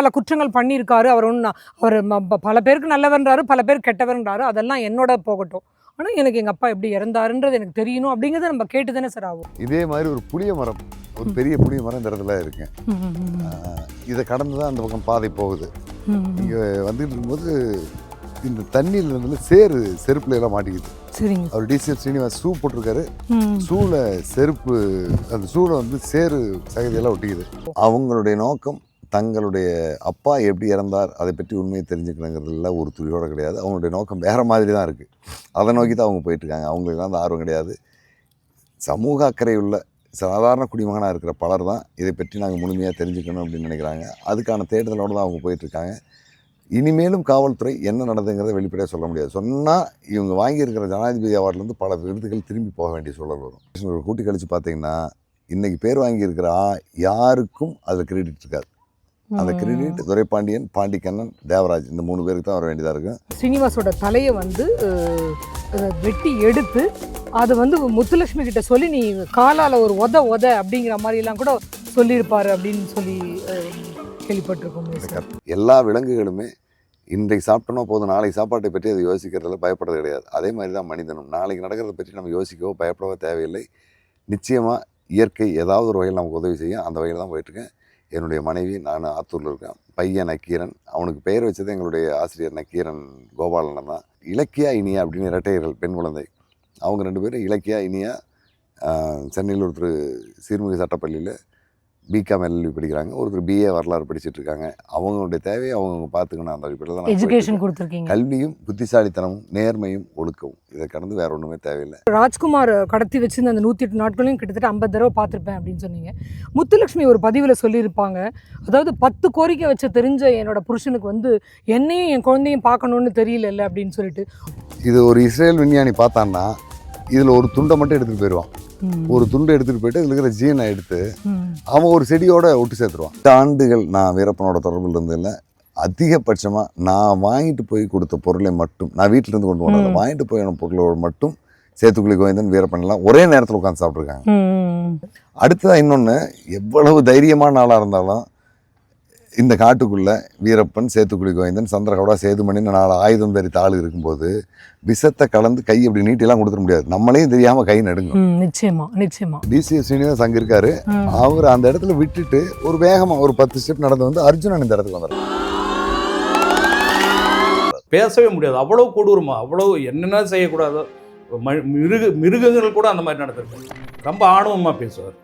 பல குற்றங்கள் பண்ணியிருக்காரு. அவர் ஒன்று அவர் பல பேருக்கு நல்லவன்றாரு பல பேர் கெட்டவன்றாரு. அதெல்லாம் என்னோட போகட்டும். ஆனால் எனக்கு எங்கள் அப்பா எப்படி இறந்தாருன்றது எனக்கு தெரியணும். அப்படிங்கிறத நம்ம கேட்டு தானே சார் ஆகும் இதே மாதிரி ஒரு புளிய மரம் ஒரு பெரிய புளிய மரம் இந்த இடத்துல இருக்கு. இதை கடந்து தான் அந்த பக்கம் பாதை போகுது. இங்கே வந்துட்டு இருக்கும்போது இந்த தண்ணியில் இருந்து சேரு செருப்புல எல்லாம் மாட்டிக்குது. சரிங்க. அவர் டிசிஎஃப் ஸ்ரீனிவாஸ் ஷூ போட்டிருக்காரு. ஷூவில் செருப்பு அந்த ஷூவில் வந்து சேரு சகதியெல்லாம் ஒட்டிக்குது. அவங்களுடைய நோக்கம் தங்களுடைய அப்பா எப்படி இறந்தார் அதை பற்றி உண்மையை தெரிஞ்சுக்கணுங்கிறதுல ஒரு துளியோட கிடையாது. அவங்களுடைய நோக்கம் வேறு மாதிரி தான் இருக்குது அதை நோக்கி தான் அவங்க போயிட்டுருக்காங்க. அவங்களுக்கு அந்த ஆர்வம் கிடையாது. சமூக அக்கறை உள்ள சாதாரண குடிமகனாக இருக்கிற பலர் தான் இதை பற்றி நாங்கள் முழுமையாக தெரிஞ்சுக்கணும் அப்படின்னு நினைக்கிறாங்க. அதுக்கான தேடுதலோடு தான் அவங்க போயிட்டுருக்காங்க. இனிமேலும் காவல்துறை என்ன நடந்துங்கிறத வெளிப்படையாக சொல்ல முடியாது. சொன்னால் இவங்க வாங்கியிருக்கிற ஜனாதிபதி அவார்ட்லேருந்து பல விருதுகள் திரும்பி போக வேண்டிய சூழல் வரும். கூட்டி கழித்து பார்த்தீங்கன்னா இன்றைக்கி பேர் வாங்கியிருக்கிற யாருக்கும் அதில் கிரெடிட் இருக்காது. அந்த கிரெடிட் துரைப்பாண்டியன் பாண்டிக்கண்ணன் தேவராஜ் இந்த மூணு பேருக்கு தான் வர வேண்டியதாக இருக்கும் ஸ்ரீனிவாசோட தலையை வந்து வெட்டி எடுத்து அதை வந்து முத்துலட்சுமி கிட்ட சொல்லி நீ காலால ஒரு உத உத அப்படிங்கிற மாதிரிலாம் கூட சொல்லியிருப்பாரு அப்படின்னு சொல்லி கேள்விப்பட்டிருக்கோம் எல்லா விலங்குகளுமே இன்றைக்கு சாப்பிட்டோன்னா போதும் நாளைக்கு சாப்பாட்டை பற்றி அதை யோசிக்கிறதுல பயப்படுறது கிடையாது. அதே மாதிரி தான் மனிதனும். நாளைக்கு நடக்கிறத பற்றி நம்ம யோசிக்கவோ பயப்படவோ தேவையில்லை. நிச்சயமாக இயற்கை ஏதாவது ஒரு வகையில் நமக்கு உதவி செய்யும். அந்த வகையில் தான் போயிட்டுருக்கேன். என்னுடைய மனைவி நான் ஆத்தூரில் இருக்கேன். பையன் நக்கீரன். அவனுக்கு பெயர் வச்சது எங்களுடைய ஆசிரியர் நக்கீரன் கோபாலன் தான். இலக்கியா இனியா அப்படின்னு இரட்டையர்கள் பெண் குழந்தை. அவங்க ரெண்டு பேரும் இலக்கியா இனியா சென்னையில் ஒருத்தர் சீர்மிகு சட்டப்பள்ளியில் பிகாம் எல்எல்பி படிக்கிறாங்க. ஒருத்தர் பிஏ வரலாறு படிச்சுட்டு இருக்காங்க அவங்களுடைய தேவையை அவங்க பார்த்துக்கணும். அந்த அடிப்படையில் எஜுகேஷன். கொடுத்துருக்கீங்க. கல்வியும் புத்திசாலித்தனமும் நேர்மையும் ஒழுக்கவும் இதை கடந்து வேற ஒன்றுமே தேவையில்லை. ராஜ்குமார் கடத்தி வச்சிருந்த அந்த நூற்றி எட்டு நாட்களையும் கிட்டத்தட்ட ஐம்பது தடவை பார்த்துருப்பேன் அப்படின்னு சொன்னீங்க. முத்துலட்சுமி ஒரு பதிவில் சொல்லியிருப்பாங்க. அதாவது பத்து கோரிக்கை வச்ச தெரிஞ்ச என்னோட புருஷனுக்கு வந்து என்னையும் என் குழந்தையும் பார்க்கணுன்னு தெரியல அப்படின்னு சொல்லிட்டு. இது ஒரு இஸ்ரேல் விஞ்ஞானி பார்த்தான்னா இதில் ஒரு துண்டை மட்டும் எடுத்துகிட்டு போயிடுவான் ஒரு துண்டை எடுத்துகிட்டு போயிட்டு இதில் இருக்கிற ஜீனை எடுத்து. அவன் ஒரு செடியோட ஒட்டு சேர்த்துருவான் எட்டு ஆண்டுகள் நான் வீரப்பனோட தொடர்பில் இருந்ததில்ல அதிகபட்சமாக நான் வாங்கிட்டு போய் கொடுத்த பொருளை மட்டும் நான் வீட்டில் இருந்து கொண்டு போனதை ம். வாங்கிட்டு போய் பொருளோட மட்டும் சேத்துக்குழி கோவிந்தன் வீரப்பன் எல்லாம் ஒரே நேரத்தில் உட்காந்து சாப்பிட்ருக்காங்க. அடுத்ததாக இன்னொன்று எவ்வளவு தைரியமான ஆளாக இருந்தாலும் இந்த காட்டுக்குள்ள வீரப்பன் சேத்துக்குழி கோவிந்தன் சந்திரகவுடா சேதுமணின்னு நாலு ஆயுதம் தரித்த ஆள் இருக்கும்போது விஷத்தை கலந்து கை அப்படி நீட்டிலாம் கொடுத்துட முடியாது. நம்மளையும் தெரியாமல் கை நடுங்கும் ம், நிச்சயமா நிச்சயமா. டிசிஎஸ் ஸ்ரீனிவாஸ் அங்கே இருக்காரு. அவர் அந்த இடத்துல விட்டுட்டு ஒரு வேகமாக ஒரு பத்து ஸ்டெப் நடந்து வந்து அர்ஜுனன் இந்த இடத்துக்கு வந்துடுறாரு பேசவே முடியாது. அவ்வளோ கொடூரமா அவ்வளோ என்னென்ன செய்யக்கூடாதோ மிருக மிருகங்கள் கூட அந்த மாதிரி நடந்திருக்கு. ரொம்ப ஆணவமாக பேசுவார்.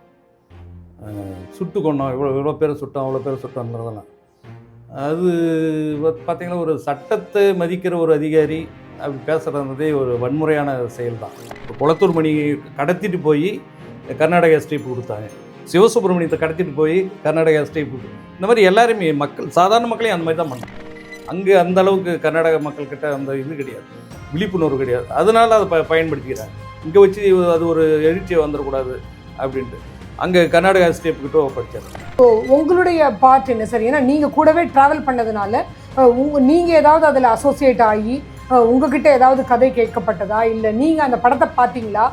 சுட்டு கொண்டோம். இவ்வளோ இவ்வளோ பேரை சுட்டோம் அவ்வளோ பேரை சுட்டோங்கிறதெல்லாம் அது பார்த்திங்கன்னா ஒரு சட்டத்தை மதிக்கிற ஒரு அதிகாரி அப்படி பேசுகிறதே ஒரு வன்முறையான செயல் தான் குளத்தூர் மணி கடத்திட்டு போய் கர்நாடகா ஸ்டேப் கொடுத்தாங்க. சிவசுப்பிரமணியத்தை கடத்திட்டு போய் கர்நாடகா ஸ்டேப் இந்த மாதிரி எல்லாருமே மக்கள் சாதாரண மக்களையும் அந்த மாதிரி தான் பண்ணாங்க. அங்கே அந்த அளவுக்கு கர்நாடக மக்கள்கிட்ட அந்த இது கிடையாது. விழிப்புணர்வு கிடையாது. அதனால அதை ப பயன்படுத்திக்கிறாங்க. இங்கே வச்சு அது ஒரு எழுச்சியை வந்துடக்கூடாது அப்படின்ட்டு. அங்கே கர்நாடகா ஸ்டேப் கிட்ட படித்தார் உங்களுடைய பார்ட் என்ன சார் ஏன்னா நீங்க கூடவே டிராவல் பண்ணதுனால அஹ், உங்க நீங்க ஏதாவது அதுல அசோசியேட் ஆகி உங்ககிட்ட ஏதாவது கதை கேட்கப்பட்டதா? இல்ல நீங்க அந்த படத்தை பார்த்தீங்களா?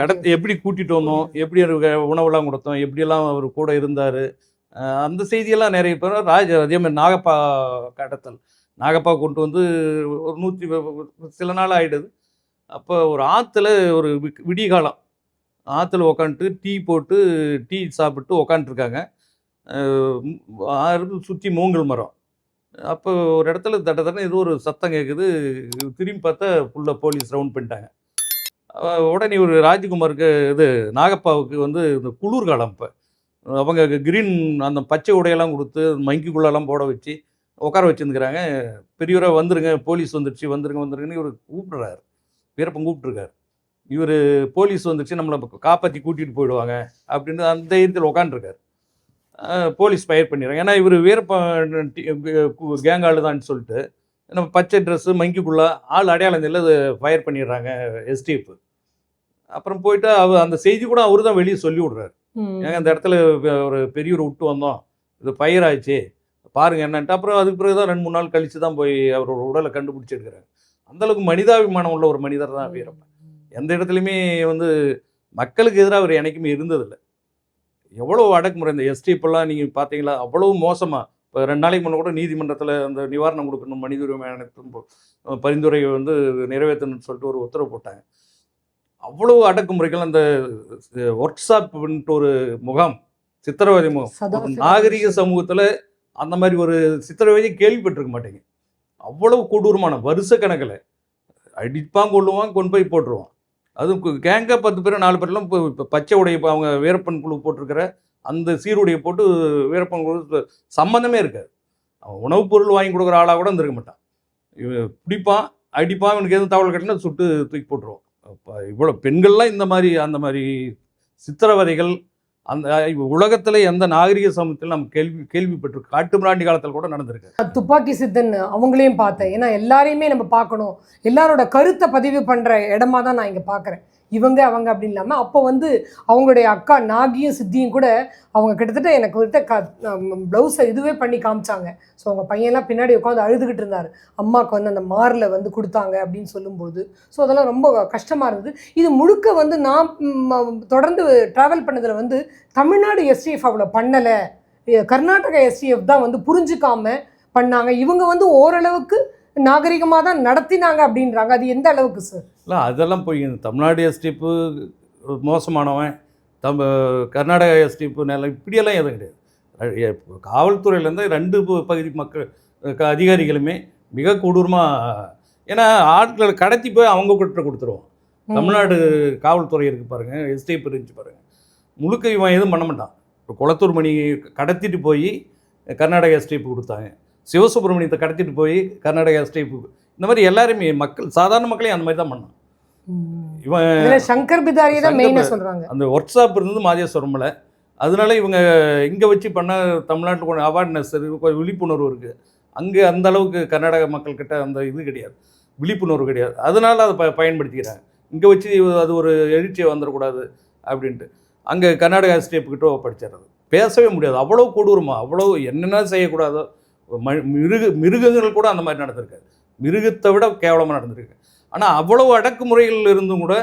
கடத்தி எப்படி கூட்டிட்டு வந்தோம் எப்படி உணவெல்லாம் கொடுத்தோம் எப்படியெல்லாம் அவர் கூட இருந்தார் அந்த செய்தியெல்லாம் நிறைய பேர் ராஜ அதே மாதிரி நாகப்பா கடத்தல். நாகப்பா கொண்டு வந்து ஒரு நூற்றி சில நாள் ஆகிடுது அப்போ ஒரு ஆற்றுல ஒரு வி- விடிகாலம் ஆற்றுல உக்காந்துட்டு டீ போட்டு டீ சாப்பிட்டு உக்காந்துருக்காங்க. சுற்றி மூங்கல் மரம். அப்போ ஒரு இடத்துல தட்ட தட்ட ஏதோ ஒரு சத்தம் கேட்குது திரும்பி பார்த்தா ஃபுல்லாக போலீஸ் ரவுண்ட் பண்ணிட்டாங்க. உடனே ஒரு ராஜ்குமாருக்கு இது நாகப்பாவுக்கு வந்து இந்த குளிர்காலம் இப்போ. அவங்க கிரீன் அந்த பச்சை உடையெல்லாம் கொடுத்து மங்கிக்குள்ளெல்லாம் போட வச்சு உட்கார வச்சுருந்துக்கிறாங்க. பெரியவராக வந்துருங்க. போலீஸ் வந்துடுச்சு வந்துருங்க வந்துருங்கன்னு இவர் கூப்பிடுறாரு. வீரப்பன் கூப்பிட்ருக்காரு இவர் போலீஸ் வந்துடுச்சு நம்மளை காப்பாற்றி கூட்டிகிட்டு போயிடுவாங்க. அப்படின்னு அந்த தைரியத்தில் உட்காந்துருக்காரு. போலீஸ் ஃபயர் பண்ணிடுறாங்க. ஏன்னா இவர் வீரப்பன் கேங் ஆளு தான் சொல்லிட்டு நம்ம பச்சை ட்ரெஸ்ஸு மங்கிக்குள்ளே ஆள் அடையாளம் தெரியல அது ஃபயர் பண்ணிடுறாங்க எஸ்டிஎஃப் அப்புறம் போயிட்டு அவர் அந்த செய்தி கூட அவர் தான் வெளியே சொல்லி விடுறாரு ஏங்க அந்த இடத்துல ஒரு பெரியவர் விட்டு வந்தோம். இது ஃபயர் ஆயிடுச்சு. பாருங்க என்னன்ட்டு. அப்புறம் அதுக்கு பிறகு தான் ரெண்டு மூணு நாள் கழிச்சு தான் போய் அவரோட உடலை கண்டுபிடிச்சி எடுக்கிறாங்க அந்த அளவுக்கு மனிதாபிமானம் உள்ள ஒரு மனிதர் தான் வீரப்பன். எந்த இடத்துலையுமே வந்து மக்களுக்கு எதிராக அவர் என்னைக்குமே இருந்ததில்லை. எவ்வளோ அடக்குமுறை இந்த எஸ்டிப்பெல்லாம் நீங்கள் பார்த்தீங்களா? அவ்வளோ மோசமாக இப்போ ரெண்டு நாளைக்கு முன்ன கூட நீதிமன்றத்தில் அந்த நிவாரணம் கொடுக்கணும் மனித உரிமை ஆணையத்தின் பரிந்துரையை வந்து நிறைவேற்றணும்னு சொல்லிட்டு ஒரு உத்தரவு போட்டாங்க. அவ்வளோ அடக்குமுறைகள் அந்த ஒர்க் ஷாப்ன்ட்டு ஒரு முகாம் சித்திரவதை முகாம். நாகரிக சமூகத்தில் அந்த மாதிரி ஒரு சித்திரவதையை கேள்விப்பட்டிருக்க மாட்டேங்க. அவ்வளவு கொடூரமான வருஷ கணக்கில். அடிப்பான் கொள்ளுவான் கொண்டு போய் போட்டுருவான். அதுவும் கேங்காக பத்து பேர் நாலு பேர்லாம் இப்போ இப்போ பச்சை உடைய இப்போ அவங்க வீரப்பன் குழு போட்டிருக்கிற அந்த சீருடையை போட்டு வீரப்பன் குழு சம்மந்தமே இருக்காது. அவன் உணவுப் பொருள் வாங்கி கொடுக்குற ஆளாக கூட இருந்திருக்க மாட்டான். இவன் பிடிப்பான் அடிப்பான் இவனுக்கு எதுவும் தகவல் கட்டினா சுட்டு தூக்கி போட்டுருவான். இப்போ இவ்வளோ பெண்கள்லாம் இந்த மாதிரி அந்த மாதிரி சித்திரவதைகள் அந்த உலகத்தில் எந்த நாகரிக சமூகத்தில் நம்ம கேள்வி கேள்விப்பட்டு காட்டு மிராண்டி காலத்தில் கூட நடந்திருக்கு. துப்பாக்கி சித்தன் அவங்களையும் பார்த்தேன். ஏன்னா எல்லாரையுமே நம்ம பார்க்கணும். எல்லாரோட கருத்தை பதிவு பண்ணுற இடமா தான் நான் இங்கே பார்க்குறேன். இவங்க அவங்க அப்படின்னு இல்லாமல் அப்போ வந்து அவங்களுடைய அக்கா நாகியும் சித்தியும் கூட அவங்க கிட்டத்தட்ட எனக்கு கிட்ட க ப்ளவுஸை இதுவே பண்ணி காமிச்சாங்க. ஸோ அவங்க பையன்லாம் பின்னாடி உட்காந்து அழுதுகிட்டு இருந்தார். அம்மாவுக்கு வந்து அந்த மாரில் வந்து கொடுத்தாங்க அப்படின்னு சொல்லும்போது. ஸோ அதெல்லாம் ரொம்ப கஷ்டமாக இருந்தது. இது முழுக்க வந்து நான் தொடர்ந்து ட்ராவல் பண்ணதில் வந்து தமிழ்நாடு எஸ்டிஎஃப் அவ்வளோ பண்ணலை. கர்நாடகா எஸ்டிஎஃப் தான் வந்து புரிஞ்சுக்காம பண்ணாங்க. இவங்க வந்து ஓரளவுக்கு நாகரிகமாக தான் நடத்தினாங்க அப்படின்றாங்க. அது எந்த அளவுக்கு சார் இல்லை அதெல்லாம் போய் தமிழ்நாடு எஸ்டிப்பு மோசமானவன் தம் கர்நாடகா எஸ்டிப்பு நிலம் இப்படியெல்லாம் எதுவும் கிடையாது. காவல்துறையிலேருந்து ரெண்டு பகுதி மக்கள் அதிகாரிகளுமே மிக கொடூரமாக ஏன்னா ஆட்களை கடத்தி போய் அவங்க கிட்ட கொடுத்துருவோம். தமிழ்நாடு காவல்துறை இருக்கு பாருங்க எஸ்டிஎஃப் இருந்துச்சு பாருங்க. முழுக்க இவன் எதுவும் பண்ண மாட்டான். இப்போ குளத்தூர் மணி கடத்திட்டு போய் கர்நாடகா எஸ்டிஎஃப் கொடுத்தாங்க. சிவசுப்பிரமணியத்தை கடத்திட்டு போய் கர்நாடகா எஸ்டிஎஃப் இந்த மாதிரி எல்லாருமே மக்கள் சாதாரண மக்களையும் அந்த மாதிரி தான் பண்ணான் இவன் சங்கர் பிதாரியை தான் மெயினாக சொல்றாங்க. அந்த ஒர்க் ஷாப் இருந்தது மாதேஸ்வரமில் அதனால இவங்க இங்கே வச்சு பண்ண தமிழ்நாட்டில் கொஞ்சம் அவேர்னஸ் விழிப்புணர்வு இருக்குது அங்கே அந்த அளவுக்கு கர்நாடக மக்கள்கிட்ட அந்த இது கிடையாது. விழிப்புணர்வு கிடையாது. அதனால அதை ப பயன்படுத்திக்கிறாங்க. இங்கே வச்சு அது ஒரு எழுச்சியை வந்துடக்கூடாது அப்படின்ட்டு. அங்கே கர்நாடகா ஸ்டேப் கிட்ட படிச்சிடுறது பேசவே முடியாது. அவ்வளோ கொடூரமா அவ்வளோ என்னென்ன செய்யக்கூடாதோ மிருக மிருகங்கள் கூட அந்த மாதிரி நடந்திருக்காது. மிருகத்தை விட கேவலமாக நடந்திருக்கு. ஆனால் அவ்வளோ அடக்குமுறையில் இருந்தும் கூட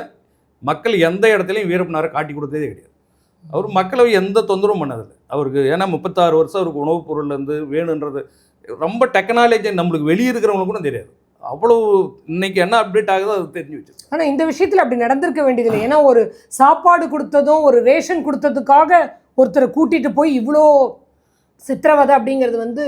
மக்கள் எந்த இடத்துலையும் வீரப்பனாரை காட்டி கொடுத்ததே கிடையாது. அவர் மக்களை எந்த தொந்தரவும் பண்ணதில்லை. அவருக்கு ஏன்னா முப்பத்தாறு வருஷம் அவருக்கு உணவுப் பொருள்லேருந்து வேணுன்றது ரொம்ப டெக்னாலஜி நம்மளுக்கு வெளியே இருக்கிறவங்களுக்கு கூட தெரியாது. அவ்வளோ இன்னைக்கு என்ன அப்டேட் ஆகுதோ அது தெரிஞ்சு வச்சு ஆனால் இந்த விஷயத்தில் அப்படி நடந்திருக்க வேண்டியதில்லை. ஏன்னா ஒரு சாப்பாடு கொடுத்ததும் ஒரு ரேஷன் கொடுத்ததுக்காக ஒருத்தரை கூட்டிகிட்டு போய் இவ்வளோ சித்திரவதை அப்படிங்கிறது வந்து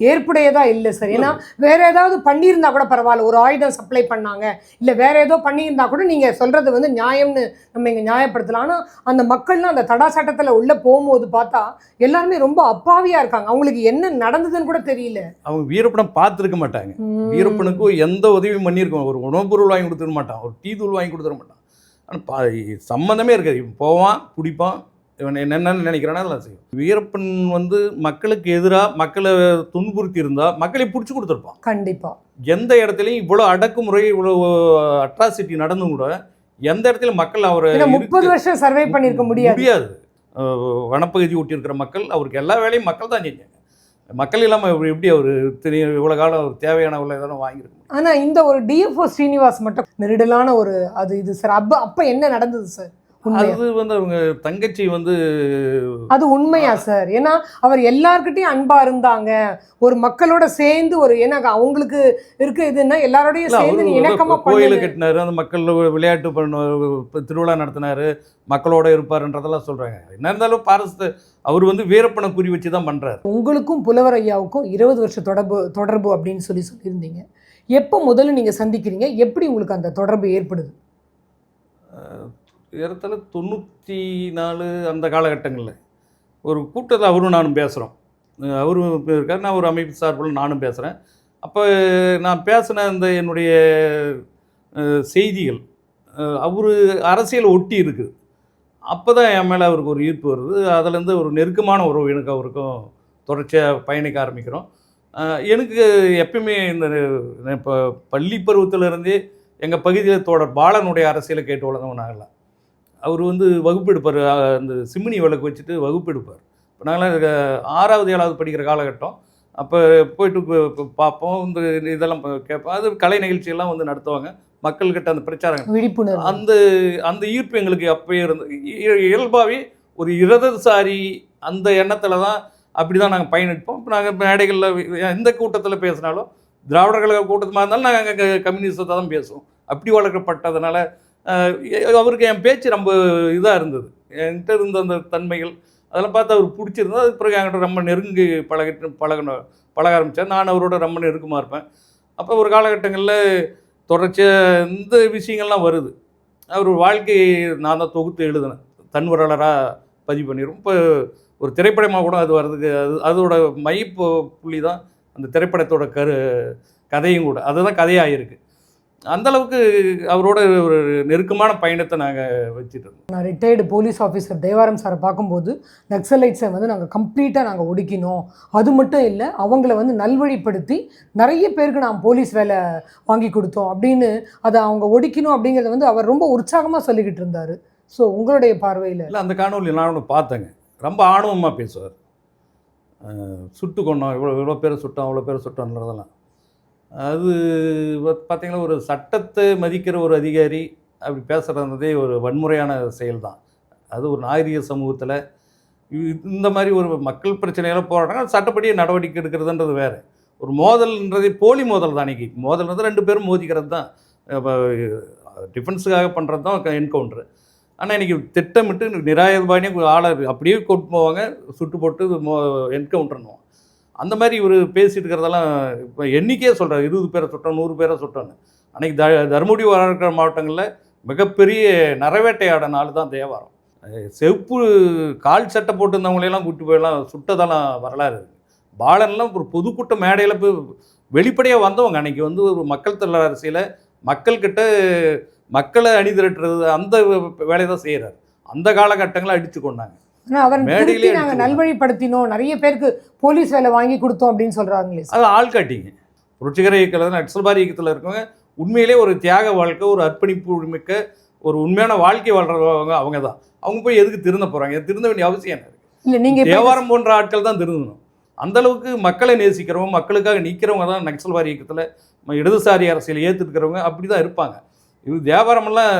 ஏற்புடையதா இல்லை சார். ஏன்னா வேற ஏதாவது பண்ணியிருந்தா கூட பரவாயில்ல. ஒரு ஆயுதம் சப்ளை பண்ணாங்க. இல்லை வேற ஏதோ பண்ணியிருந்தா கூட நீங்க சொல்றது வந்து நியாயம்னு நம்ம இங்க நியாயப்படுத்தலாம். ஆனா அந்த மக்கள்லாம் அந்த தடா சட்டத்துல உள்ள போகும்போது பார்த்தா எல்லாருமே ரொம்ப அப்பாவியா இருக்காங்க. அவங்களுக்கு என்ன நடந்ததுன்னு கூட தெரியல. அவங்க வீரப்பனம் பார்த்துருக்க மாட்டாங்க. வீரப்பனுக்கும் எந்த உதவியும் பண்ணியிருக்கோம் ஒரு உணவுப் பொருள் வாங்கி கொடுத்துட மாட்டான். ஒரு டீ தூள் வாங்கி கொடுத்துட மாட்டான். ஆனால் சம்மந்தமே இருக்காது. போவான் பிடிப்பான் இவன் என்னென்ன நினைக்கிறானோ அதெல்லாம் செய்யும். வீரப்பன் வந்து மக்களுக்கு எதிராக மக்களை துன்புறுத்தி இருந்தால் மக்களை பிடிச்சி கொடுத்துருப்பான். கண்டிப்பா. எந்த இடத்துலையும் இவ்வளோ அடக்குமுறை இவ்வளோ அட்ராசிட்டி நடந்தும் கூட எந்த இடத்துல மக்கள் அவரை முப்பது வருஷம் சர்வே பண்ணியிருக்க முடியாது. முடியாது. வனப்பகுதி ஒட்டி இருக்கிற மக்கள் அவருக்கு எல்லா வேலையும் மக்கள் தான் செஞ்சாங்க. மக்கள் இல்லாமல் அவர் எப்படி அவர் தெரியும் இவ்வளோ காலம் அவர் தேவையான உள்ள இதெல்லாம் வாங்கியிருக்க முடியும்? ஆனா இந்த ஒரு டிஎஃப்ஓ ஸ்ரீனிவாஸ் மட்டும் நெருடலான ஒரு அது இது சார். அப்ப அப்ப என்ன நடந்தது சார்? அது வந்து அவங்க தங்கச்சி வந்து அது உண்மையா சார்? ஏன்னா அவர் எல்லார்கிட்டயும் அன்பா இருந்தாங்க. ஒரு மக்களோட சேர்ந்து ஒரு ஏன்னா அவங்களுக்கு இருக்கு இதுன்னா எல்லாரோடையும் சேர்ந்து இணக்கமா கோயிலை கட்டினாரு அந்த மக்கள் விளையாட்டு பண்ண திருவிழா நடத்தினாரு மக்களோட இருப்பாருன்றதெல்லாம் சொல்றாங்க. என்ன இருந்தாலும் பாரசத்தை அவர் வந்து வீரப்பனை குறி வச்சு தான் பண்றாரு. உங்களுக்கும் புலவர் ஐயாவுக்கும் இருபது வருஷ தொடர்பு தொடர்பு அப்படின்னு சொல்லி சொல்லியிருந்தீங்க. எப்போ முதல்ல நீங்க சந்திக்கிறீங்க? எப்படி உங்களுக்கு அந்த தொடர்பு ஏற்படுது? ஏறத்தாழ தொண்ணூற்றி நாலு அந்த காலகட்டங்களில். ஒரு கூட்டத்தை அவரும் நானும் பேசுகிறோம் அவரும் இருக்கார் நான் ஒரு அமைப்பு சார்பில் நானும் பேசுகிறேன் அப்போ நான் பேசின அந்த என்னுடைய செய்திகள் அவர் அரசியல் ஒட்டி இருக்குது அப்போ தான் என் மேலே அவருக்கு ஒரு ஈர்ப்பு வருது. அதுலேருந்து ஒரு நெருக்கமான உறவு எனக்கு அவருக்கும் தொடர்ச்சியாக பயணிக்க ஆரம்பிக்கிறோம். எனக்கு எப்பயுமே இந்த இப்போ பள்ளி பருவத்திலிருந்தே எங்கள் பகுதியில் தொடர் பாலனுடைய அரசியலை கேட்டு வளர்ந்தவன் நாங்களாம் அவர் வந்து வகுப்பு எடுப்பார் அந்த சிம்னி விளக்கு வச்சுட்டு வகுப்பு எடுப்பார் இப்போ நாங்களாம் ஆறாவது ஏழாவது படிக்கிற காலகட்டம். அப்போ போயிட்டு பார்ப்போம். இந்த இதெல்லாம் கேட்போம். அது கலை நிகழ்ச்சியெல்லாம் வந்து நடத்துவாங்க. மக்கள்கிட்ட அந்த பிரச்சாரம் விழிப்புணர்வு. அந்த அந்த ஈர்ப்பு எங்களுக்கு அப்பயே இருந்து இ- இயல்பாகவே ஒரு இடதுசாரி அந்த எண்ணத்தில் தான் அப்படி தான் நாங்கள் பயணிப்போம். இப்போ நாங்கள் மேடைகளில் எந்த கூட்டத்தில் பேசினாலும் திராவிடர் கழக கூட்டமாக இருந்தாலும் நாங்கள் அங்கே கம்யூனிஸ்டத்தை தான் பேசுவோம். அப்படி வளர்க்கப்பட்டதுனால அவருக்கு என் பேச்சு ரொம்ப இதாக இருந்தது. என்கிட்ட இருந்த அந்த தன்மைகள் அதெல்லாம் பார்த்து அவர் பிடிச்சிருந்தா அதுக்கு பிறகு என்கிட்ட ரொம்ப நெருங்கி பழகிட்டு பழகணும் பழக ஆரம்பித்தேன் நான் அவரோட ரொம்ப நெருக்கமாக இருப்பேன். அப்போ ஒரு காலகட்டங்களில் தொடர்ச்சியாக இந்த விஷயங்கள்லாம் வருது. அவர் வாழ்க்கை நான் தான் தொகுத்து எழுதினேன். தன்வரலராக பதிவு பண்ணிடும் இப்போ ஒரு திரைப்படமாக கூட அது வர்றதுக்கு அது அதோட மைப்பு புள்ளி தான் அந்த திரைப்படத்தோட கரு கதையும் கூட. அதுதான் கதையாக இருக்குது அந்தளவுக்கு அவரோட ஒரு நெருக்கமான பயணத்தை நாங்கள் வச்சுட்டு இருந்தோம். நான் ரிட்டையர்டு போலீஸ் ஆஃபீஸர் தேவாரம் சாரை பார்க்கும்போது நக்சலைட்ஸை வந்து நாங்கள் கம்ப்ளீட்டாக நாங்கள் ஒடுக்கினோம். அது மட்டும் இல்லை அவங்கள வந்து நல்வழிப்படுத்தி நிறைய பேருக்கு நான் போலீஸ் வேலை வாங்கி கொடுத்தோம் அப்படின்னு அதை அவங்க ஒடுக்கினோம் அப்படிங்கிறத வந்து அவர் ரொம்ப உற்சாகமாக சொல்லிக்கிட்டு இருந்தார். ஸோ உங்களுடைய பார்வையில்? இல்லை அந்த காணொலி நான் ஒன்று பார்த்தேங்க. ரொம்ப ஆணவமாக பேசுவார். சுட்டு கொண்டோம் இவ்வளோ இவ்வளோ பேரை சுட்டோம் அவ்வளோ பேரை சுட்டோன்றதெல்லாம் அது பார்த்திங்கன்னா பார்த்தீங்கன்னா ஒரு சட்டத்தை மதிக்கிற ஒரு அதிகாரி அப்படி பேசுகிறதே ஒரு வன்முறையான செயல் தான் அது ஒரு நாகரிக சமூகத்தில் இந்த மாதிரி ஒரு மக்கள் பிரச்சனையெல்லாம் போராட்டம் சட்டப்படியே நடவடிக்கை எடுக்கிறதுன்றது வேறு. ஒரு மோதல்ன்றதே போலி மோதல் தான் அன்றைக்கி மோதல்ன்றது ரெண்டு பேரும் மோதிக்கிறது தான். டிஃபென்ஸுக்காக பண்ணுறது தான் என்கவுண்ட்ரு. ஆனால் இன்றைக்கி திட்டமிட்டு நிராயுதபாணியை ஆளை அப்படியே கொண்டு போவாங்க சுட்டு போட்டு மோ என்கவுண்டர்னுவோம் அந்த மாதிரி இவர் பேசிட்டு இருக்கிறதெல்லாம் இப்போ எண்ணிக்கையே சொல்கிறார் இருபது பேரை சுட்டோம் நூறு பேரை சுட்டோன்னு அன்றைக்கி த தருமபுரி வளர்க்கிற மாவட்டங்களில் மிகப்பெரிய நரவேட்டையாட நாள் தான் தேவாரம். செப்பு கால் சட்டை போட்டிருந்தவங்களையெல்லாம் கூட்டி போயெல்லாம் சுட்டதெல்லாம் வரலாறு இருக்குது பாலன்லாம் ஒரு பொதுக்கூட்ட மேடையில் போய் வெளிப்படையாக வந்தவங்க. அன்றைக்கி வந்து ஒரு மக்கள் தொழில் அரசியலை மக்கள்கிட்ட மக்களை அணி திரட்டுறது அந்த வேலையை தான் செய்கிறார் அந்த காலகட்டங்களை அடித்து கொண்டாங்க. அவர் நாங்கள். நல்வழிப்படுத்தினோம். நிறைய பேருக்கு போலீஸ் வேலை வாங்கி கொடுத்தோம் அப்படின்னு சொல்கிறாங்களே அது ஆள்காட்டிங்க புரட்சிகர இயக்கத்தில் நக்சல்பாரி இயக்கத்தில் இருக்கவங்க உண்மையிலே ஒரு தியாக வாழ்க்கை ஒரு அர்ப்பணிப்பு மிக்க ஒரு உண்மையான வாழ்க்கை வாழ்றவங்க அவங்க தான். அவங்க போய் எதுக்கு திருந்த போகிறாங்க திருந்த வேண்டிய அவசியம் என்ன இல்லை நீங்கள் தேவாரம் போன்ற ஆட்கள் தான் திருந்தணும். அந்த அளவுக்கு மக்களை நேசிக்கிறவங்க மக்களுக்காக நிற்கிறவங்க தான் நக்சல்வாரி இயக்கத்தில் இடதுசாரி அரசியல் ஏற்றுக்கிறவங்க அப்படி தான் இருப்பாங்க. இது தேவாரமெல்லாம்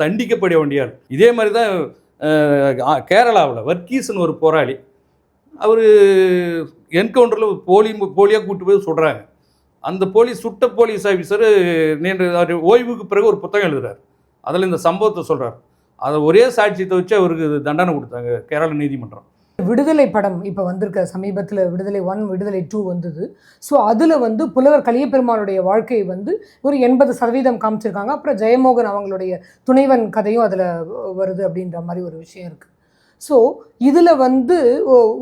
தண்டிக்கப்பட வேண்டிய ஆள். இதே மாதிரி தான் கேரளாவில் வர்க்கீஸ்னு ஒரு போராளி அவர் என்கவுண்டரில் போலி போலியாக கூட்டு போய் சொல்கிறாங்க அந்த போலீஸ் சுட்ட போலீஸ் ஆஃபீஸர் நேற்று அவர் ஓய்வுக்கு பிறகு ஒரு புத்தகம் எழுதுறார். அதில் இந்த சம்பவத்தை சொல்கிறார் அதை ஒரே சாட்சியத்தை வச்சு அவருக்கு தண்டனை கொடுத்தாங்க கேரள நீதிமன்றம். விடுதலை படம் இப்போ வந்திருக்க சமீபத்தில் விடுதலை ஒன் விடுதலை டூ வந்தது. ஸோ அதில் வந்து புலவர் கலியபெருமானுடைய வாழ்க்கையை வந்து ஒரு எண்பது சதவீதம் காமிச்சிருக்காங்க. அப்புறம் ஜெயமோகன் அவங்களுடைய துணைவன் கதையும் அதில் வருது அப்படின்ற மாதிரி ஒரு விஷயம் இருக்குது ஸோ இதில் வந்து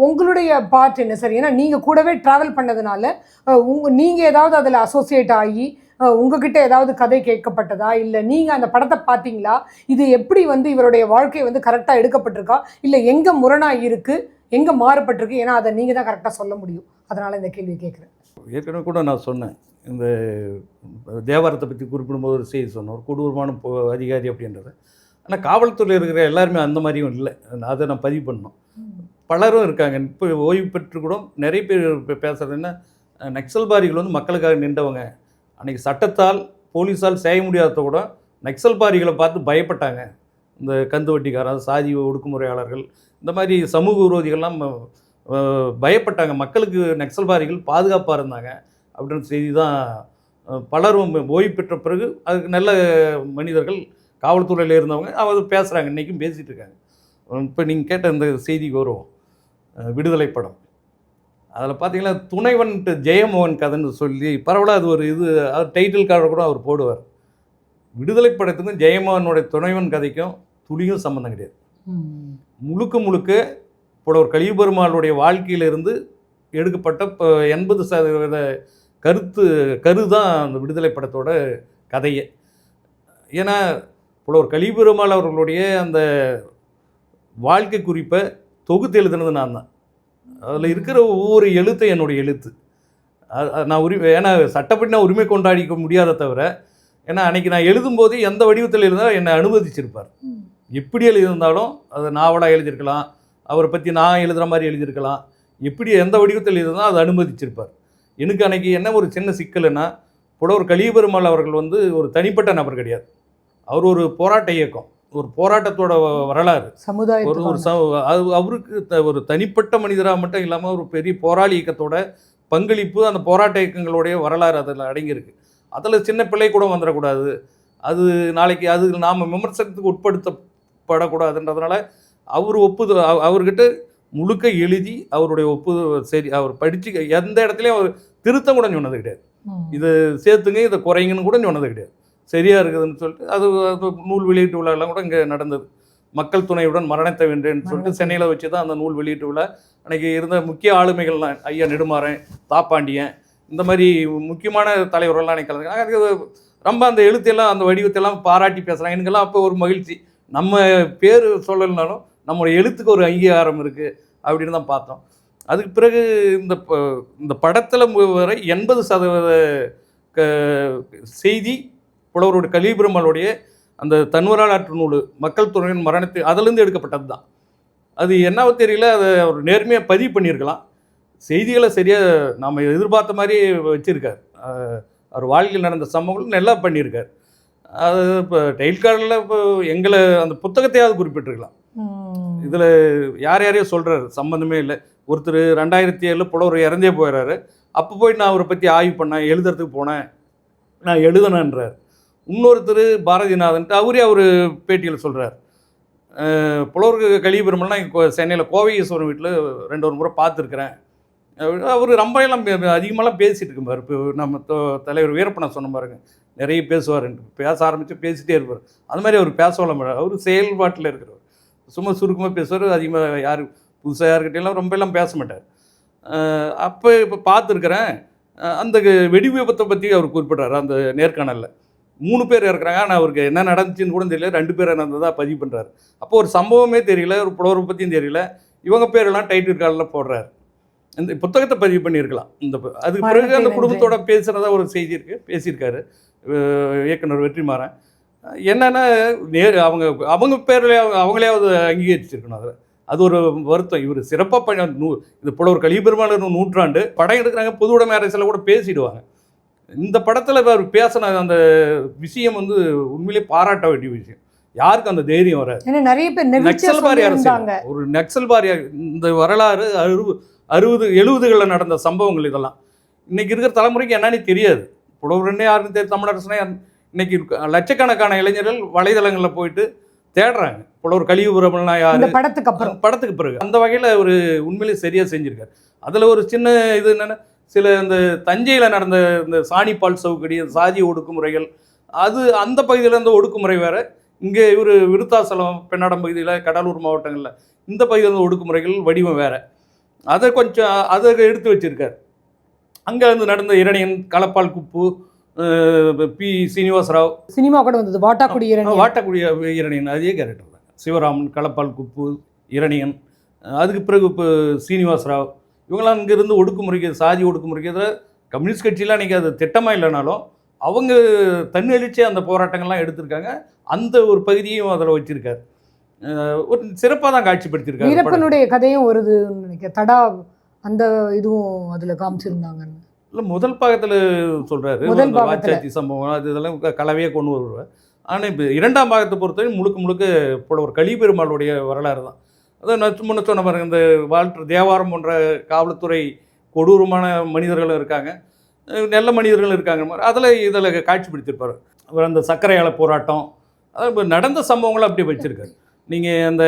உங்களுடைய பார்ட் என்ன சார் ஏன்னா நீங்கள் கூடவே ட்ராவல் பண்ணதுனால உங்கள் உங்க நீங்கள் ஏதாவது அதில் அசோசியேட் ஆகி உங்ககிட்ட ஏதாவது கதை கேட்கப்பட்டதா? இல்லை நீங்கள் அந்த படத்தை பார்த்தீங்களா? இது எப்படி வந்து இவருடைய வாழ்க்கை வந்து கரெக்டாக எடுக்கப்பட்டிருக்கா? இல்லை எங்கே முரணாக இருக்குது எங்கே மாறுபட்டிருக்கு? ஏன்னா அதை நீங்கள் தான் கரெக்டாக சொல்ல முடியும். அதனால் இந்த கேள்வி கேட்குறேன். ஏற்கனவே கூட நான் சொன்னேன். இந்த தேவாரத்தை பற்றி குறிப்பிடும்போது ஒரு செய்தி சொன்னோம். ஒரு கொடூரமான போ- அதிகாரி அப்படின்றது. ஆனால் காவல்துறையில் இருக்கிற எல்லாருமே அந்த மாதிரியும் இல்லை. அதை நான் பதிவு பண்ணோம் பலரும் இருக்காங்க. இப்போ ஓய்வு பெற்று கூட நிறைய பேர் இப்போ நக்சல்பாரிகள் வந்து மக்களுக்காக நின்றவங்க. அன்றைக்கி சட்டத்தால் போலீஸால் செய்ய முடியாத கூட நக்சல்பாரிகளை பார்த்து பயப்பட்டாங்க. இந்த கந்து வட்டிக்காரன் சாதி ஒடுக்குமுறையாளர்கள் இந்த மாதிரி சமூக விரோதிகள்லாம் பயப்பட்டாங்க. மக்களுக்கு நக்சல்பாரிகள் பாதுகாப்பாக இருந்தாங்க அப்படின்ற செய்தி தான் பலரும் ஓய்வு பெற்ற பிறகு அதுக்கு நல்ல மனிதர்கள் காவல்துறையில் இருந்தவங்க அவர் பேசுகிறாங்க இன்றைக்கும் பேசிகிட்டு இருக்காங்க. இப்போ நீங்கள் கேட்ட இந்த செய்திக்கு வருவோம் விடுதலை படம். அதில் பார்த்தீங்கன்னா துணைவன்ட்டு ஜெயமோகன் கதைன்னு சொல்லி பரவலாக அது ஒரு இது அவர் டைட்டில் கார்டு கூட அவர் போடுவார். விடுதலை படத்துக்கும் ஜெயமோகனுடைய துணைவன் கதைக்கும் துளியும் சம்மந்தம் கிடையாது. முழுக்க முழுக்க புலவர் கலிபெருமாளுடைய வாழ்க்கையிலிருந்து எடுக்கப்பட்ட இப்போ எண்பது சதவீத கருத்து கரு தான் அந்த விடுதலை படத்தோட கதையே. ஏன்னா புலவர் கலிபெருமாள் அவர்களுடைய அந்த வாழ்க்கை குறிப்பை தொகுத்து எழுதுனது நான் தான். அதில் இருக்கிற ஒவ்வொரு எழுத்து என்னுடைய எழுத்து. நான் உரிமை ஏன்னா சட்டப்படி நான் உரிமை கொண்டாடிக்க முடியாத தவிர ஏன்னா அன்னைக்கு நான் எழுதும்போது எந்த வடிவத்தில் எழுதினாலும் என்னை அனுமதிச்சிருப்பார். எப்படி எழுதியிருந்தாலும் அது நாவலாக எழுதியிருக்கலாம் அவரை பற்றி நான் எழுதுகிற மாதிரி எழுதியிருக்கலாம் எப்படி எந்த வடிவத்தில் எழுதினா அதை அனுமதிச்சிருப்பார். எனக்கு அன்னைக்கு என்ன ஒரு சின்ன சிக்கல்னா புலவர் கலியபெருமாள் அவர்கள் வந்து ஒரு தனிப்பட்ட நபர் கிடையாது. அவர் ஒரு போராட்ட இயக்கம். ஒரு போராட்டத்தோட வரலாறு. ஒரு ஒரு அது அவருக்கு ஒரு தனிப்பட்ட மனிதராக மட்டும் இல்லாமல் ஒரு பெரிய போராளி இயக்கத்தோட பங்களிப்பு அந்த போராட்ட இயக்கங்களுடைய வரலாறு அதில் அடங்கியிருக்கு. அதில் சின்ன பிள்ளை கூட வந்துடக்கூடாது. அது நாளைக்கு அது நாம் விமர்சனத்துக்கு உட்படுத்தப்படக்கூடாதுன்றதுனால அவர் ஒப்புதல் அவ- அவர்கிட்ட முழுக்க எழுதி அவருடைய ஒப்பு சரி அவர் படித்து எந்த இடத்துலையும் அவர் திருத்தம் கூட சொன்னது கிடையாது. இது சேர்த்துங்க இதை குறைங்கன்னு கூட சொன்னது கிடையாது. சரியாக இருக்குதுன்னு சொல்லிட்டு அது அது நூல் வெளியீட்டு விழாலாம் கூட இங்கே நடந்தது. மக்கள் துணையுடன் மரணத்தை வென்றேன்னு சொல்லிட்டு சென்னையில் வச்சு தான் அந்த நூல் வெளியீட்டு விழா. அன்னைக்கு இருந்த முக்கிய ஆளுமைகள்லாம் ஐயா நெடுமாறன் தாப்பாண்டியன் இந்த மாதிரி முக்கியமான தலைவர்கள்லாம் அன்னைக்கு கலந்துக்கிறாங்க அதுக்கு ரொம்ப அந்த எழுத்தையெல்லாம் அந்த வடிவத்தையெல்லாம் பாராட்டி பேசுகிறாங்க எனக்கெல்லாம் அப்போ ஒரு மகிழ்ச்சி. நம்ம பேர் சொல்லலைனாலும் நம்மளுடைய எழுத்துக்கு ஒரு அங்கீகாரம் இருக்குது அப்படின்னு தான் பார்த்தோம். அதுக்கு பிறகு இந்த ப- இந்த படத்தில் வரை எண்பது சதவீத க- செய்தி புலவருடைய கலிபெருமாளுடைய அந்த தன்வராலாற்று நூல் மக்கள் துறையின் மரணத்தை அதிலிருந்து எடுக்கப்பட்டது தான் அது என்னவோ தெரியல அதை அவர் நேர்மையாக பதிவு பண்ணியிருக்கலாம். செய்திகளை சரியாக நாம் எதிர்பார்த்த மாதிரி வச்சுருக்கார். அவர் வாழ்க்கையில் நடந்த சம்பவங்கள் நல்லா பண்ணியிருக்கார். அது இப்போ டெயில் கார்டில் இப்போ எங்களை அந்த புத்தகத்தையாவது குறிப்பிட்டிருக்கலாம். இதில் யார் யாரையோ சொல்கிறாரு சம்மந்தமே இல்லை. ஒருத்தர் ரெண்டாயிரத்தி ஏழில் புலவர் இறந்தே போயிடுறாரு அப்போ போய் நான் அவரை பற்றி ஆய்வு பண்ணேன் எழுதுறதுக்கு போனேன். நான் எழுதுனேன்றார் இன்னொருத்தர் பாரதிநாதன்ட்டு அவரே அவர் பேட்டியில் சொல்கிறார் புலவருக்கு கலிபெருமெல்லாம் இங்கே சென்னையில் கோவை ஈஸ்வரன் வீட்டில் ரெண்டு ஒரு முறை பார்த்துருக்குறேன். அவர் ரொம்ப எல்லாம் அதிகமாகலாம் பேசிகிட்டு இருக்கும்பார் இப்போ நம்ம தொ- தலைவர் வீரப்பனை சொன்ன பாருங்க. நிறைய பேசுவார். பேச ஆரம்பித்து பேசிகிட்டே இருப்பார். அது மாதிரி அவர் பேசலாம் மாட்டார். அவர் செயல்பாட்டில் இருக்கிறவர். சும்மா சுருக்கமாக பேசுவார். அதிகமாக யார் புதுசாக யாருக்கிட்டையெல்லாம் ரொம்ப எல்லாம் பேச மாட்டார். அப்போ இப்போ பார்த்துருக்குறேன். அந்த க- வெடி விபத்தை பற்றி அவர் குறிப்பிட்றாரு அந்த நேர்காணலில். மூணு பேர் இருக்கிறாங்க ஆனால் அவருக்கு என்ன நடந்துச்சுன்னு கூட தெரியல. ரெண்டு பேர் நடந்ததாக பதிவு பண்ணுறாரு அப்போ ஒரு சம்பவமே தெரியல. ஒரு புலவரை பற்றியும் தெரியல. இவங்க பேரெல்லாம் டைட்டில் கார்டில் போடுறாரு. இந்த புத்தகத்தை பதிவு பண்ணியிருக்கலாம். இந்த அதுக்கு பிறகு அந்த குடும்பத்தோட பேசுகிறதா ஒரு செய்தி இருக்குது பேசியிருக்காரு. இயக்குனர் வெற்றிமாறன். என்னென்னா நேர் அவங்க அவங்க பேரில் அவங்களையாவது அங்கீகரிச்சிருக்கணும் அதில். அது ஒரு வருத்தம். இவர் சிறப்பாக பண்ண நூ இது புலவர் கலிபெருமாள் நூற்றாண்டு படம் எடுக்கிறாங்க. பொது உடைமை அரசில் கூட பேசிடுவாங்க. இந்த படத்தில் அவர் பேசின அந்த விஷயம் வந்து உண்மையிலேயே பாராட்ட வேண்டிய விஷயம். யாருக்கு அந்த தைரியம் வராது? நிறைய பேர் நக்சல்பாரி இருந்தாங்க அரசியல் ஒரு நக்சல்பாரி அர- இந்த வரலாறு அறுபது அறுபது எழுபதுகளில் நடந்த சம்பவங்கள் இதெல்லாம். இன்னைக்கு இருக்கிற தலைமுறைக்கு என்னன்னு தெரியாது. புலவர்னே யாருன்னு தெரியும் தமிழரசனே இன்னைக்கு லட்சக்கணக்கான இளைஞர்கள் வலைதளங்களில் போயிட்டு தேடுறாங்க. புலவர் கலியுபுரம்லாம் யாரு? படத்துக்கு அப்புறம். படத்துக்கு பிறகு. அந்த வகையில் ஒரு உண்மையிலேயே சரியாக செஞ்சிருக்காரு. அதில் ஒரு சின்ன இது என்னென்னா சில இந்த தஞ்சையில் நடந்த இந்த சாணிப்பால் சவுக்கடி சாதி ஒடுக்குமுறைகள் அது அந்த பகுதியில் இருந்த ஒடுக்குமுறை வேற. இங்கே இவர் விருத்தாசலம் பெண்ணாடம் பகுதியில் கடலூர் மாவட்டங்களில் இந்த பகுதியில் இருந்த ஒடுக்குமுறைகள் வடிவம் வேற. அதை கொஞ்சம் அதை எடுத்து வச்சிருக்காரு. அங்கே வந்து நடந்த இரணியன் களப்பால் குப்பு பி சீனிவாசராவ். சினிமா கூட வந்தது. வாட்டாக்குடி இரணியன். வாட்டக்கூடிய இரணியன் அதே கேரக்டர் தான். சிவராமன் களப்பால் குப்பு இரணியன் அதுக்கு பிறகு இப்போ சீனிவாஸ் ராவ் இவங்களாம் இங்கேருந்து ஒடுக்குமுறைக்கு சாதி ஒடுக்குமுறைக்கு கம்யூனிஸ்ட் கட்சியெலாம் இன்றைக்கி அது திட்டமாக இல்லைனாலும் அவங்க தன்னெழுச்சி அந்த போராட்டங்கள்லாம் எடுத்திருக்காங்க. அந்த ஒரு பகுதியும் அதில் வச்சுருக்காரு. ஒரு சிறப்பாக தான் காட்சிப்படுத்தியிருக்காரு. வீரப்பனுடைய கதையும் வருதுன்னு நினைக்கிறேன். தடா அந்த இதுவும் அதுல காமிச்சிருந்தாங்கன்னு. இல்லை முதல் பாகத்தில் சொல்கிறாரு. வாச்சாத்தி சம்பவம் அது இதெல்லாம் க- கலவையாக கொண்டு வருவார். ஆனால் இப்போ இரண்டாம் பாகத்தை பொறுத்தவரை முழுக்க முழுக்க புலவர் கலிபெருமாளுடைய வரலாறு தான். அதான் நான் முன்ன சொன்ன பாருங்கள் இந்த வால்டர் தேவாரம் போன்ற காவல்துறை கொடூரமான மனிதர்களும் இருக்காங்க. நல்ல மனிதர்களும் இருக்காங்க. மாதிரி அதில் இதில் காட்சிப்படுத்தியிருப்பார் அவர் அந்த சர்க்கரை ஆலை போராட்டம் அதாவது நடந்த சம்பவங்களும் அப்படி வச்சுருக்காரு. நீங்கள் அந்த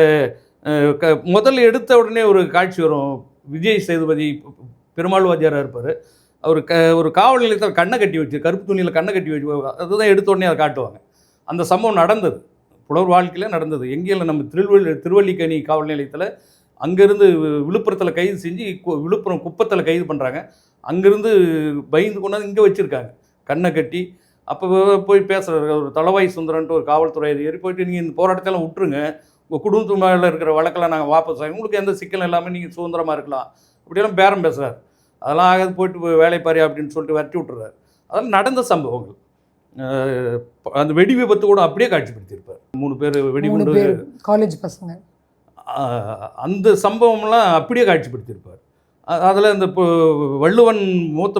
க முதல்ல எடுத்த உடனே ஒரு காட்சி வரும். விஜய் சேதுபதி பெருமாள் வாஜியாராக இருப்பார். அவர் க ஒரு காவல் நிலையத்தில் கண்ணை கட்டி வச்சு கருப்பு துணியில் கண்ணை கட்டி வச்சு அதுதான் எடுத்த உடனே அதை காட்டுவாங்க. அந்த சம்பவம் நடந்தது. புலவர் வாழ்க்கையில் நடந்தது. எங்கேயும் நம்ம திருவள்ளி திருவல்லிக்கணி காவல் நிலையத்தில் அங்கேருந்து விழுப்புரத்தில் கைது செஞ்சு கு- விழுப்புரம் குப்பத்தில் கைது பண்ணுறாங்க அங்கேருந்து பயந்து கொண்டாந்து இங்கே வச்சுருக்காங்க. கண்ணை கட்டி. அப்போ போய் பேசுகிறாரு ஒரு தளவாய் சுந்தரன்ட்டு ஒரு காவல்துறை அதிகாரி. போயிட்டு நீங்கள் இந்த போராட்டத்தெல்லாம் விட்டுருங்க. உங்கள் குடும்பத்து மேலே இருக்கிற வழக்கெல்லாம் நாங்கள் வாபஸ் ஆகும் உங்களுக்கு எந்த சிக்கலும் இல்லாமல் நீங்கள் சுதந்திரமாக இருக்கலாம். அப்படியெல்லாம் பேரம் பேசுகிறார் அதெல்லாம் ஆகாது போயிட்டு போய் வேலை பாரு அப்படின்னு சொல்லிட்டு வரட்டி விட்டுறாரு. அதெல்லாம் நடந்த சம்பவங்கள். அந்த வெடி விபத்து கூட அப்படியே காட்சிப்படுத்தியிருப்பார். மூணு பேர் வெடிகுண்டு. காலேஜ் பசங்க. அந்த சம்பவம்லாம் அப்படியே காட்சிப்படுத்தியிருப்பார். அதில் இந்த இப்போ வள்ளுவன் மூத்த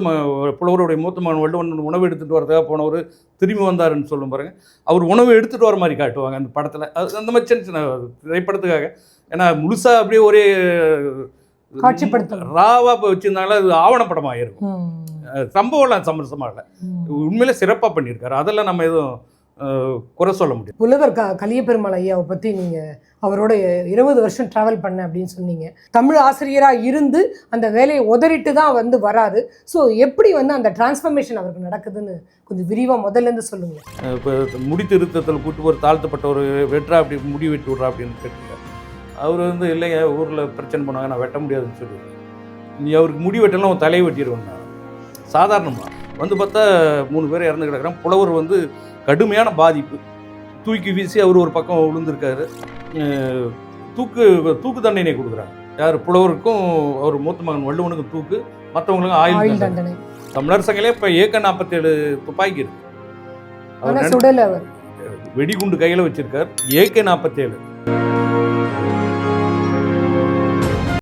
புலவருடைய மூத்த மகன் வள்ளுவன் உணவு எடுத்துகிட்டு வரதுக்காக போனவர் திரும்பி வந்தாருன்னு சொல்லும் பாருங்க. அவர் உணவு எடுத்துகிட்டு வர மாதிரி காட்டுவாங்க அந்த படத்தில். அது அந்த மாதிரி சின்ன சின்ன திரைப்படத்துக்காக. ஏன்னா முழுசாக அப்படியே ஒரே காட்சிப்படுத்தணும். ராவா இப்போ வச்சுருந்தாங்களே அது ஆவணப்படமாக இருக்கும். சம்பவம்லாம் சமரசமாக இல்லை. உண்மையிலே சிறப்பாக பண்ணியிருக்காரு. அதெல்லாம் நம்ம எதுவும் குறை சொல்ல முடியாது புலவர் க கலியபெருமாள் ஐயாவை பற்றி நீங்கள் அவரோட இருபது வருஷம் ட்ராவல் பண்ண அப்படின்னு சொன்னீங்க. தமிழ் ஆசிரியராக இருந்து அந்த வேலையை உதறிட்டு தான் வந்து வராரு. ஸோ எப்படி வந்து அந்த டிரான்ஸ்ஃபர்மேஷன் அவருக்கு நடக்குதுன்னு கொஞ்சம் விரிவாக முதல்ல இருந்து சொல்லுங்க. இப்போ முடி திருத்தத்தில் கூட்டு ஒரு தாழ்த்தப்பட்ட ஒரு வெட்டுறா அப்படி முடி வெட்டி விட்றா அப்படின்னு கேட்டிருக்காரு. அவர் வந்து இல்லைங்க ஊரில் பிரச்சனை பண்ணாங்க நான் வெட்ட முடியாதுன்னு சொல்லி நீ அவருக்கு முடி வெட்டலாம் தலையை வெட்டிடுவேன் சாதாரணமாக வந்து பார்த்தா மூணு பேர் இறந்து கிடக்குறான் புலவர் வந்து கடுமையான பாதிப்பு. தூக்கி வீசி அவர் ஒரு பக்கம் விழுந்திருக்காரு. தூக்கு தூக்கு தண்டனை கொடுக்குறாங்க யார்? புலவருக்கும் அவர் மூத்த மகன் வள்ளுவனுக்கும் தூக்கு மற்றவங்களுக்கும் ஆயுள் தண்டனை. தமிழர் சங்கிலே இப்போ ஏக்க நாற்பத்தேழு துப்பாக்கி இருக்கு. வெடிகுண்டு கையில் வச்சிருக்கார். ஏகே நாற்பத்தேழு